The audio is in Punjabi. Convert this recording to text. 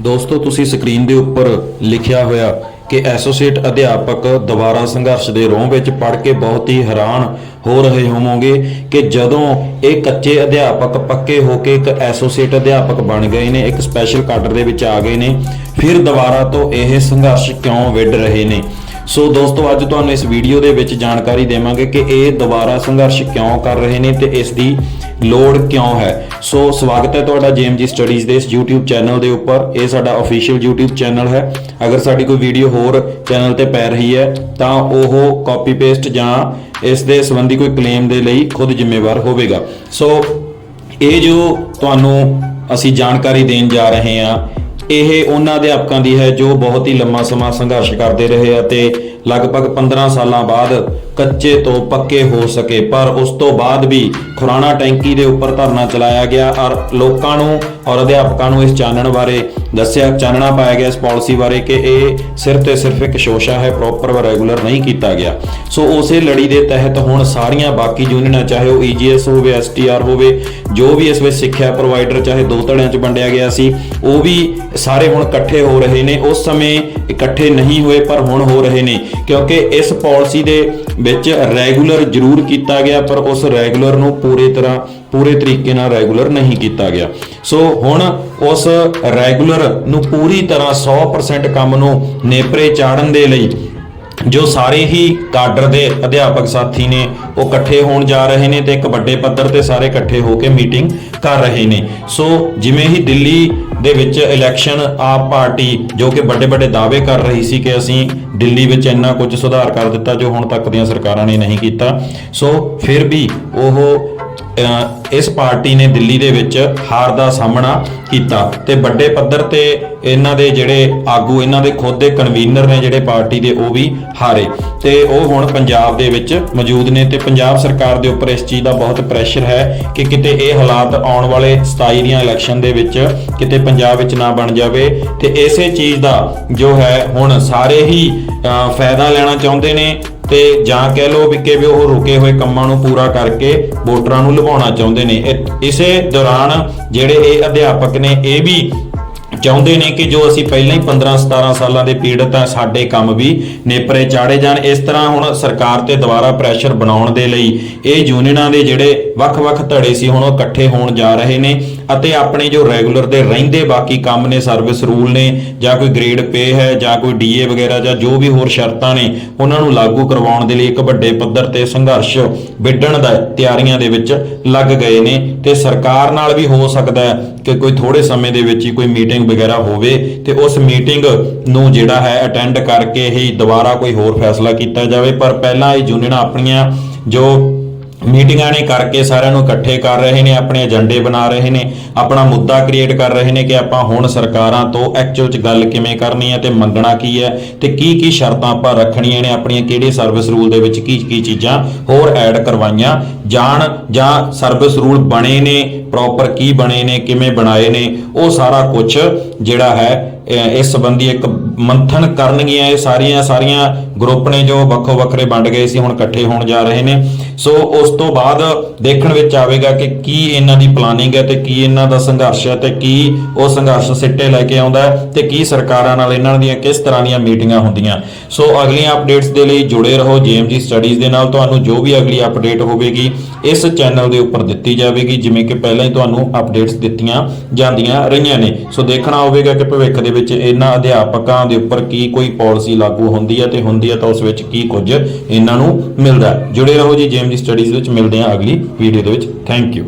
ਦੋਸਤੋ, ਤੁਸੀਂ ਸਕਰੀਨ ਦੇ ਉੱਪਰ ਲਿਖਿਆ ਹੋਇਆ ਕਿ ਐਸੋਸੀਏਟ ਅਧਿਆਪਕ ਦੁਬਾਰਾ ਸੰਘਰਸ਼ ਦੇ ਰੋਹ ਵਿੱਚ ਪੜ੍ਹ ਕੇ ਬਹੁਤ ਹੀ ਹੈਰਾਨ ਹੋ ਰਹੇ ਹੋਵੋਗੇ ਕਿ ਜਦੋਂ ਇਹ ਕੱਚੇ ਅਧਿਆਪਕ ਪੱਕੇ ਹੋ ਕੇ ਇੱਕ ਐਸੋਸੀਏਟ ਅਧਿਆਪਕ ਬਣ ਗਏ ਨੇ, ਇੱਕ ਸਪੈਸ਼ਲ ਕਾਡਰ ਦੇ ਵਿੱਚ ਆ ਗਏ ਨੇ, ਫਿਰ ਦੁਬਾਰਾ ਤੋਂ ਇਹ ਸੰਘਰਸ਼ ਕਿਉਂ ਵਿੱਢ ਰਹੇ ਨੇ? ਸੋ ਦੋਸਤੋ, ਅੱਜ ਤੁਹਾਨੂੰ ਇਸ ਵੀਡੀਓ ਦੇ ਵਿੱਚ ਜਾਣਕਾਰੀ ਦੇਵਾਂਗੇ ਕਿ ਇਹ ਦੁਬਾਰਾ ਸੰਘਰਸ਼ ਕਿਉਂ ਕਰ ਰਹੇ ਨੇ ਤੇ ਇਸ ਦੀ ਲੋੜ ਕਿਉਂ ਹੈ। ਸੋ ਸਵਾਗਤ ਹੈ ਤੁਹਾਡਾ ਜੀਐਮਜੀ ਸਟੱਡੀਜ਼ ਦੇ ਇਸ YouTube ਚੈਨਲ ਦੇ ਉੱਪਰ। ਇਹ ਸਾਡਾ ਅਫੀਸ਼ੀਅਲ YouTube ਚੈਨਲ ਹੈ। ਅਗਰ ਸਾਡੀ ਕੋਈ ਵੀਡੀਓ ਹੋਰ ਚੈਨਲ ਤੇ ਪੈ ਰਹੀ ਹੈ, ਤਾਂ ਉਹ ਕਾਪੀ ਪੇਸਟ ਜਾਂ ਇਸ ਦੇ ਸੰਬੰਧੀ ਕੋਈ ਕਲੇਮ ਦੇ ਲਈ ਖੁਦ ਜ਼ਿੰਮੇਵਾਰ ਹੋਵੇਗਾ। ਸੋ ਇਹ ਜੋ ਤੁਹਾਨੂੰ ਅਸੀਂ ਜਾਣਕਾਰੀ ਦੇਣ ਜਾ ਰਹੇ ਹਾਂ ਇਹ ਉਹਨਾਂ ਅਧਿਆਪਕਾਂ ਦੀ ਹੈ ਜੋ ਬਹੁਤ ਹੀ ਲੰਮਾ ਸਮਾਂ ਸੰਘਰਸ਼ ਕਰਦੇ ਰਹੇ ਅਤੇ ਲਗਭਗ 15 ਸਾਲਾਂ ਬਾਅਦ ਕੱਚੇ ਤੋਂ ਪੱਕੇ ਹੋ ਸਕੇ। ਪਰ ਉਸ ਤੋਂ ਬਾਅਦ ਵੀ ਖੁਰਾਣਾ ਟੈਂਕੀ ਦੇ ਉੱਪਰ ਧਰਨਾ ਚਲਾਇਆ ਗਿਆ ਔਰ ਲੋਕਾਂ ਨੂੰ ਔਰ ਅਧਿਆਪਕਾਂ ਨੂੰ ਇਸ ਚਾਨਣ ਬਾਰੇ ਦੱਸਿਆ, ਚਾਨਣਾ ਪਾਇਆ ਗਿਆ ਇਸ ਪਾਲਿਸੀ ਬਾਰੇ ਕਿ ਇਹ ਸਿਰਫ ਤੇ ਸਿਰਫ ਇੱਕ ਸ਼ੋਸ਼ਾ ਹੈ ਪ੍ਰੋਪਰ ਰੈਗੂਲਰ ਨਹੀਂ ਕੀਤਾ ਗਿਆ। ਸੋ ਉਸੇ ਲੜੀ ਦੇ ਤਹਿਤ ਹੁਣ ਸਾਰੀਆਂ ਬਾਕੀ ਯੂਨੀਅਨਾਂ ਚਾਹੇ ਉਹ ਈਜੀਐਸ ਹੋਵੇ ਐਸਟੀਆਰ ਹੋਵੇ, ਜੋ ਵੀ ਇਸ ਵਿੱਚ ਸਿੱਖਿਆ ਪ੍ਰੋਵਾਈਡਰ ਚਾਹੇ ਦੋ ਧੜਿਆਂ 'ਚ ਵੰਡਿਆ ਗਿਆ ਸੀ, ਉਹ ਵੀ ਸਾਰੇ ਹੁਣ ਇਕੱਠੇ ਹੋ ਰਹੇ ਨੇ। ਉਸ ਸਮੇਂ ਇਕੱਠੇ ਨਹੀਂ ਹੋਏ, ਪਰ ਹੁਣ ਹੋ ਰਹੇ ਨੇ। ਕਿਉਂਕਿ ਇਸ ਪਾਲਿਸੀ ਦੇ ਵਿੱਚ ਰੈਗੂਲਰ ਜ਼ਰੂਰ ਕੀਤਾ ਗਿਆ, ਪਰ ਉਸ ਰੈਗੂਲਰ ਨੂੰ ਪੂਰੀ ਤਰ੍ਹਾਂ ਪੂਰੇ ਤਰੀਕੇ ਨਾਲ ਰੈਗੂਲਰ ਨਹੀਂ ਕੀਤਾ ਗਿਆ। ਸੋ ਹੁਣ ਉਸ ਰੈਗੂਲਰ ਨੂੰ ਪੂਰੀ ਤਰ੍ਹਾਂ 100% ਕੰਮ ਨੂੰ ਨੇਪਰੇ ਚਾੜਨ ਦੇ ਲਈ ਜੋ ਸਾਰੇ ਹੀ ਕਾਡਰ ਦੇ ਅਧਿਆਪਕ ਸਾਥੀ ਨੇ, ਉਹ ਇਕੱਠੇ ਹੋਣ ਜਾ ਰਹੇ ਨੇ ਤੇ ਇੱਕ ਵੱਡੇ ਪੱਧਰ ਤੇ ਸਾਰੇ ਇਕੱਠੇ ਹੋ ਕੇ ਮੀਟਿੰਗ ਕਰ ਰਹੇ ਨੇ। ਸੋ ਜਿਵੇਂ ਹੀ ਦਿੱਲੀ ਦੇ ਵਿੱਚ ਇਲੈਕਸ਼ਨ ਆਪ ਪਾਰਟੀ ਜੋ ਕਿ ਵੱਡੇ ਵੱਡੇ ਦਾਅਵੇ ਕਰ ਰਹੀ ਸੀ ਕਿ ਅਸੀਂ ਦਿੱਲੀ ਵਿੱਚ ਇੰਨਾ ਕੁਝ ਸੁਧਾਰ ਕਰ ਦਿੱਤਾ ਜੋ ਹੁਣ ਤੱਕ ਦੀਆਂ ਸਰਕਾਰਾਂ ਨੇ ਨਹੀਂ ਕੀਤਾ। ਸੋ ਫਿਰ ਵੀ ਉਹ ਇਸ ਪਾਰਟੀ ਨੇ ਦਿੱਲੀ ਦੇ ਵਿੱਚ ਹਾਰ ਦਾ ਸਾਹਮਣਾ ਕੀਤਾ ਤੇ ਵੱਡੇ ਪੱਧਰ ਤੇ ਇਹਨਾਂ ਦੇ ਜਿਹੜੇ ਆਗੂ, ਇਹਨਾਂ ਦੇ ਖੁਦ ਦੇ ਕਨਵੀਨਰ ਨੇ ਜਿਹੜੇ ਪਾਰਟੀ ਦੇ, ਉਹ ਵੀ ਹਾਰੇ। ਤੇ ਉਹ ਹੁਣ ਪੰਜਾਬ ਦੇ ਵਿੱਚ ਮੌਜੂਦ ਨੇ ਤੇ ਪੰਜਾਬ ਸਰਕਾਰ ਦੇ ਉੱਪਰ ਇਸ ਚੀਜ਼ ਦਾ ਬਹੁਤ ਪ੍ਰੈਸ਼ਰ ਹੈ ਕਿ ਕਿਤੇ ਇਹ ਹਾਲਾਤ ਆਉਣ ਵਾਲੇ 27 ਦੀਆਂ ਇਲੈਕਸ਼ਨ ਦੇ ਵਿੱਚ ਕਿਤੇ ਪੰਜਾਬ ਵਿੱਚ ਨਾ ਬਣ ਜਾਵੇ। ਤੇ ਇਸੇ ਚੀਜ਼ ਦਾ ਜੋ ਹੈ, ਹੁਣ ਸਾਰੇ ਹੀ ਫਾਇਦਾ ਲੈਣਾ ਚਾਹੁੰਦੇ ਨੇ। ਤੇ ਜਾਂ ਕਹਿ ਲਓ ਵੀ ਕਿ ਵੀ ਉਹ ਰੁਕੇ ਹੋਏ ਕੰਮਾਂ ਨੂੰ ਪੂਰਾ ਕਰਕੇ ਵੋਟਰਾਂ ਨੂੰ ਲੁਭਾਉਣਾ ਚਾਹੁੰਦੇ ਨੇ। ਇਸੇ ਦੌਰਾਨ ਜਿਹੜੇ ਇਹ ਅਧਿਆਪਕ ਨੇ, ਇਹ ਵੀ ਚਾਹੁੰਦੇ ਨੇ ਕਿ ਜੋ ਅਸੀਂ ਪਹਿਲਾਂ ਹੀ 15 17 ਸਾਲਾਂ ਦੇ ਪੀੜਤ ਆ ਸਾਡੇ ਕੰਮ ਵੀ ਨੇਪਰੇ ਚਾੜੇ ਜਾਣ। ਇਸ ਤਰ੍ਹਾਂ ਹੁਣ ਸਰਕਾਰ ਤੇ ਦੁਬਾਰਾ ਪ੍ਰੈਸ਼ਰ ਬਣਾਉਣ ਦੇ ਲਈ ਇਹ ਯੂਨੀਅਨਾਂ ਦੇ ਜਿਹੜੇ ਵੱਖ-ਵੱਖ ਧੜੇ ਸੀ ਹੁਣ ਉਹ ਇਕੱਠੇ ਹੋਣ ਜਾ ਰਹੇ ਨੇ ਅਤੇ ਆਪਣੇ ਜੋ ਰੈਗੂਲਰ ਦੇ ਰਹਿੰਦੇ ਬਾਕੀ ਕੰਮ ਨੇ ਸਰਵਿਸ ਰੂਲ ਨੇ, ਜਾਂ ਕੋਈ ਗ੍ਰੇਡ ਪੇ ਹੈ, ਜਾਂ ਕੋਈ ਡੀਏ ਵਗੈਰਾ, ਜਾਂ ਜੋ ਵੀ ਹੋਰ ਸ਼ਰਤਾਂ ਨੇ, ਉਹਨਾਂ ਨੂੰ ਲਾਗੂ ਕਰਵਾਉਣ ਦੇ ਲਈ ਇੱਕ ਵੱਡੇ ਪੱਧਰ ਤੇ ਸੰਘਰਸ਼ ਵਿੱਢਣ ਦਾ ਤਿਆਰੀਆਂ ਦੇ ਵਿੱਚ ਲੱਗ ਗਏ ਨੇ ਤੇ ਸਰਕਾਰ ਨਾਲ ਵੀ ਹੋ ਸਕਦਾ ਹੈ ਕਿ ਕੋਈ ਥੋੜੇ ਸਮੇਂ ਦੇ ਵਿੱਚ ਹੀ ਕੋਈ ਮੀਟਿੰਗ ਵਗੈਰਾ ਹੋਵੇ ਤੇ ਉਸ ਮੀਟਿੰਗ ਨੂੰ ਜਿਹੜਾ ਹੈ ਅਟੈਂਡ ਕਰਕੇ ਹੀ ਦੁਬਾਰਾ ਕੋਈ ਹੋਰ ਫੈਸਲਾ ਕੀਤਾ ਜਾਵੇ। ਪਰ ਪਹਿਲਾਂ ਇਹ ਯੂਨੀਅਨਾਂ ਆਪਣੀਆਂ ਜੋ ਮੀਟਿੰਗਾਂ ਨੇ ਕਰਕੇ ਸਾਰਿਆਂ ਨੂੰ ਇਕੱਠੇ ਕਰ ਰਹੇ ਨੇ, ਆਪਣੇ ਏਜੰਡੇ ਬਣਾ ਰਹੇ ਨੇ, ਆਪਣਾ ਮੁੱਦਾ ਕ੍ਰੀਏਟ ਕਰ ਰਹੇ ਨੇ ਕਿ ਆਪਾਂ ਹੁਣ ਸਰਕਾਰਾਂ ਤੋਂ ਐਕਚੁਅਲ 'ਚ ਗੱਲ ਕਿਵੇਂ ਕਰਨੀ ਹੈ ਤੇ ਮੰਗਣਾ ਕੀ ਹੈ ਤੇ ਕੀ ਕੀ ਸ਼ਰਤਾਂ ਆਪਾਂ ਰੱਖਣੀਆਂ ਨੇ ਆਪਣੀਆਂ, ਕਿਹੜੇ ਸਰਵਿਸ ਰੂਲ ਦੇ ਵਿੱਚ ਕੀ ਕੀ ਚੀਜ਼ਾਂ ਹੋਰ ਐਡ ਕਰਵਾਈਆਂ, ਜਾਣ ਜਾਂ ਸਰਵਿਸ ਰੂਲ ਬਣੇ ਨੇ ਪ੍ਰੋਪਰ ਕੀ ਬਣੇ ਨੇ, ਕਿਵੇਂ ਬਣਾਏ ਨੇ, ਉਹ ਸਾਰਾ ਕੁਝ ਜਿਹੜਾ ਹੈ ਇਸ ਸੰਬੰਧੀ ਇੱਕ ਮੰਥਨ ਕਰਨਗੀਆਂ ਇਹ ਸਾਰੀਆਂ ਸਾਰੀਆਂ ਗਰੁੱਪ ਨੇ ਜੋ ਵੱਖੋ ਵੱਖਰੇ ਵੰਡ ਗਏ ਸੀ, ਹੁਣ ਇਕੱਠੇ ਹੋਣ ਜਾ ਰਹੇ ਨੇ। ਸੋ ਉਸ ਤੋਂ ਬਾਅਦ ਦੇਖਣ ਵਿੱਚ ਆਵੇਗਾ ਕਿ ਕੀ ਇਹਨਾਂ ਦੀ ਪਲਾਨਿੰਗ ਹੈ ਤੇ ਕੀ ਇਹਨਾਂ ਦਾ ਸੰਘਰਸ਼ ਹੈ ਤੇ ਕੀ ਉਹ ਸੰਘਰਸ਼ ਸਿੱਟੇ ਲੈ ਕੇ ਆਉਂਦਾ ਹੈ ਤੇ ਕੀ ਸਰਕਾਰਾਂ ਨਾਲ ਇਹਨਾਂ ਦੀਆਂ ਕਿਸ ਤਰ੍ਹਾਂ ਦੀਆਂ ਮੀਟਿੰਗਾਂ ਹੁੰਦੀਆਂ। ਸੋ ਅਗਲੀਆਂ ਅਪਡੇਟਸ ਦੇ ਲਈ ਜੁੜੇ ਰਹੋ ਜੀਐਮਜੀ ਸਟੱਡੀਜ਼ ਦੇ ਨਾਲ। ਤੁਹਾਨੂੰ ਜੋ ਵੀ ਅਗਲੀ ਅਪਡੇਟ ਹੋਵੇਗੀ, ਇਸ ਚੈਨਲ ਦੇ ਉੱਪਰ ਦਿੱਤੀ ਜਾਵੇਗੀ, ਜਿਵੇਂ ਕਿ ਪਹਿਲਾਂ ਹੀ ਤੁਹਾਨੂੰ ਅਪਡੇਟਸ ਦਿੱਤੀਆਂ ਜਾਂਦੀਆਂ ਰਹੀਆਂ ਨੇ। ਸੋ ਦੇਖਣਾ ਹੋਵੇਗਾ ਕਿ ਭਵਿੱਖ ਦੇ ਵਿੱਚ ਇਹਨਾਂ ਅਧਿਆਪਕਾਂ ਦੇ ਉੱਪਰ ਕੀ ਕੋਈ ਪਾਲਿਸੀ ਲਾਗੂ ਹੁੰਦੀ ਹੈ ਤੇ ਹੁੰਦੀ ਹੈ ਤਾਂ ਉਸ ਵਿੱਚ ਕੀ ਕੁਝ ਇਹਨਾਂ ਨੂੰ ਮਿਲਦਾ ਜੁੜੇ ਰਹੋ ਜੀ ਜੀਐਮਜੀ ਸਟੱਡੀਜ਼ ਵਿੱਚ, ਮਿਲਦੇ ਹਾਂ ਅਗਲੀ ਵੀਡੀਓ ਦੇ ਵਿੱਚ। Thank you.